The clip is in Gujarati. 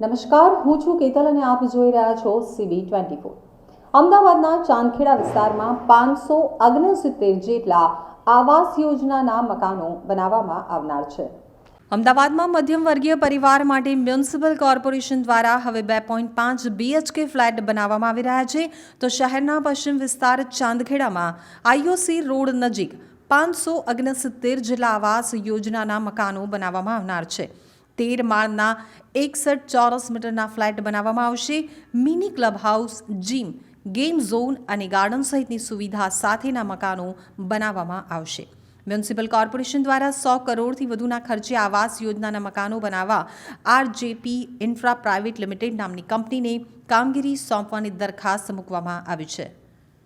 નમસ્કાર, હું છું કેતલ અને આપ જોઈ રહ્યા છો સીબી ટ્વેન્ટી ફોર. અમદાવાદના ચાંદખેડા વિસ્તારમાં પાંચસો ઓગણસિત્તેર જેટલા આવાસ યોજનાના મકાનો બનાવવામાં આવનાર છે. અમદાવાદમાં મધ્યમ વર્ગીય પરિવાર માટે મ્યુનિસિપલ કોર્પોરેશન દ્વારા હવે બે પોઈન્ટ પાંચ બીએચકે ફ્લેટ બનાવવામાં આવી રહ્યા છે. તો શહેરના પશ્ચિમ વિસ્તાર ચાંદખેડામાં આઈઓસી રોડ નજીક પાંચસો ઓગણસિત્તેર જેટલા આવાસ યોજનાના મકાનો બનાવવામાં આવનાર છે. તેર માળના એકસઠ ચોરસ મીટરના ફ્લેટ બનાવવામાં આવશે. Mini club house gym, game zone અને ગાર્ડન સહિતની સુવિધા સાથેના મકાનો બનાવવામાં આવશે. મ્યુનિસિપલ કોર્પોરેશન દ્વારા સો કરોડથી વધુના ખર્ચે આવાસ યોજનાના મકાનો બનાવવા આરજેપી ઇન્ફ્રા પ્રાઇવેટ લિમિટેડ નામની કંપનીને કામગીરી સોંપવાની દરખાસ્ત મૂકવામાં આવી છે.